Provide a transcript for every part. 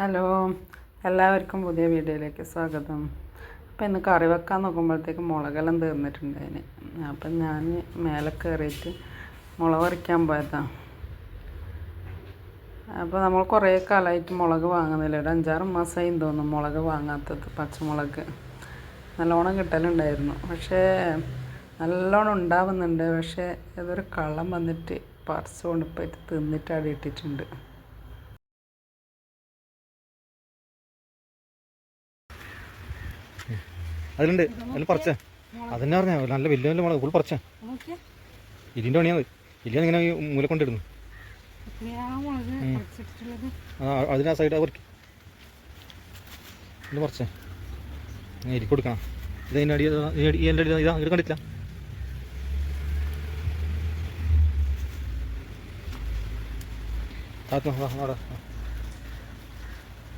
Hello എല്ലാവർക്കും പുതിയ വീഡിയോയിലേക്ക് സ്വാഗതം. അപ്പം ഇന്ന് കറി വെക്കാൻ നോക്കുമ്പോഴത്തേക്ക് മുളകെല്ലാം തീർന്നിട്ടുണ്ട് അതിന് അപ്പം ഞാൻ മേലെ കയറിയിട്ട് മുളക് പറിക്കാൻ പോയതാണ് അപ്പോൾ നമ്മൾ കുറേ കാലമായിട്ട് മുളക് വാങ്ങുന്നില്ല. ഒരു അഞ്ചാറ് മാസമായി തോന്നും മുളക് വാങ്ങാത്തത് പച്ചമുളക്. നല്ലോണം കിട്ടലുണ്ടായിരുന്നു. പക്ഷേ നല്ലോണം ഉണ്ടാവുന്നുണ്ട്. പക്ഷേ ഏതൊരു കള്ളം വന്നിട്ട് പറിച്ചു കൊണ്ടുപോയിട്ട് തിന്നിട്ട് അവിടെ അതിലുണ്ട്. അതിൽ പറിച്ചേ. അതന്നെ പറഞ്ഞ നല്ല വലിയ വലിയ മുളക്. ഫുൾ പറിച്ചേ. ഇലിന്റെ പണിയാണ് ഇല്ലാന്ന് ഇങ്ങനെ മൂല കൊണ്ടിടുന്നു. അതിനാ അതിന് സൈഡ് ഇത് പറിച്ചേ. എരിക്ക് കൊടുക്കണം. ഇത് അതിന്റെ അടി ഈ എന്റെ അടി ഇതാ ഇത് കണ്ടിട്ടില്ല? താത്ത വാ അവിടെ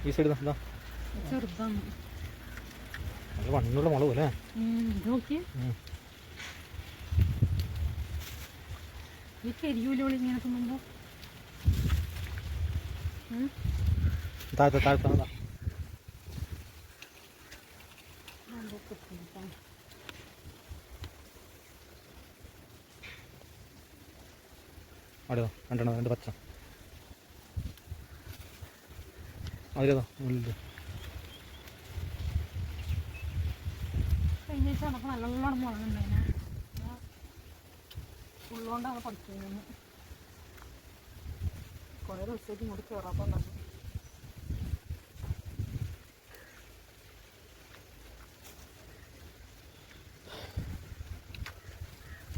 ഈ സൈഡ് ഇതാ. ചെറുതാണ്. നല്ല വണ്ണുള്ള മുളക് അല്ലേ? താഴത്തെ താഴത്തെ അവിടെയോ രണ്ടെണ്ണം രണ്ട് പച്ച. അതിലേതോ ഉള്ളിൽ. ആഴ്ച നമുക്ക് നല്ലോണം മുളകുണ്ടായിരുന്നു ഉള്ളോണ്ടാണ് പഠിക്കുന്നത് കുറേ ദിവസത്തേക്ക് ഇങ്ങോട്ട് കയറാപ്പം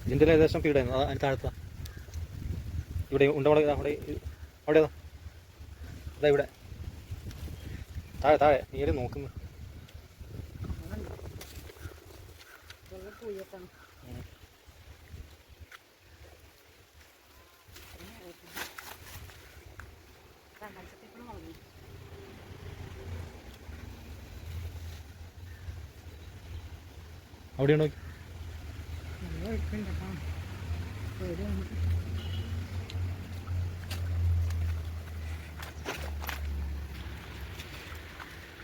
ഇതിന്റെ ഏകദേശം പീടായിരുന്നു അതാ അതിന് താഴത്ത. ഇവിടെ ഉണ്ട അവിടെ അവിടെ ഇവിടെ. താഴെ താഴെ നീര് നോക്കുന്നു. പോയിട്ടാണ് അവിടെ നോക്കി?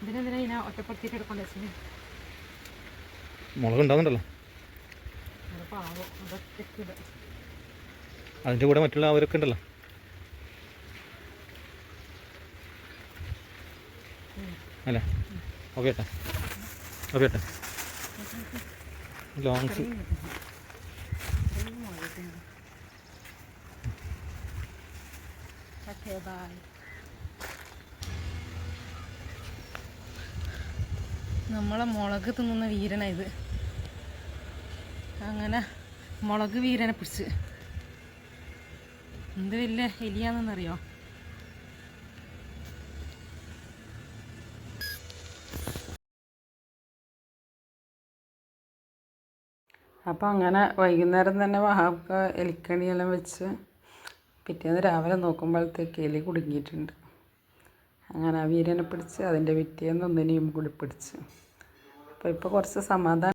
ഇതിനെന്തിനാ ഇതിനെ ഒറ്റപ്പെടുത്തിയിട്ട് എടുക്കണ്ടേ മുളക് ഉണ്ടാകുന്നുണ്ടല്ലോ അതിന്റെ കൂടെ മറ്റുള്ള അവരൊക്കെ ഉണ്ടല്ലോ. അല്ലേ? ഓക്കെ ഏട്ടാ. ഓക്കെ ഏട്ടാ. ലോങ്സ്. Okay, bye. നമ്മളെ മുളക് തിന്നുന്ന വീരനാ ഇത്. അങ്ങനെ മുളക് വീരനെ പിടിച്ച്. എന്ത് വലിയ എലിയാണെന്നറിയോ? അപ്പോൾ അങ്ങനെ വൈകുന്നേരം തന്നെ വഹാബ്ക്ക് എലിക്കണിയെല്ലാം വെച്ച് പിറ്റേന്ന് രാവിലെ നോക്കുമ്പോഴത്തേക്ക് എലി കുടുങ്ങിയിട്ടുണ്ട്. അങ്ങനെ ആ വീരനെ പിടിച്ച് അതിന്റെ പിറ്റേന്ന് ഒന്നിനെയും കൂടി പിടിച്ച്. അപ്പോൾ ഇപ്പോൾ കുറച്ച് സമാധാനം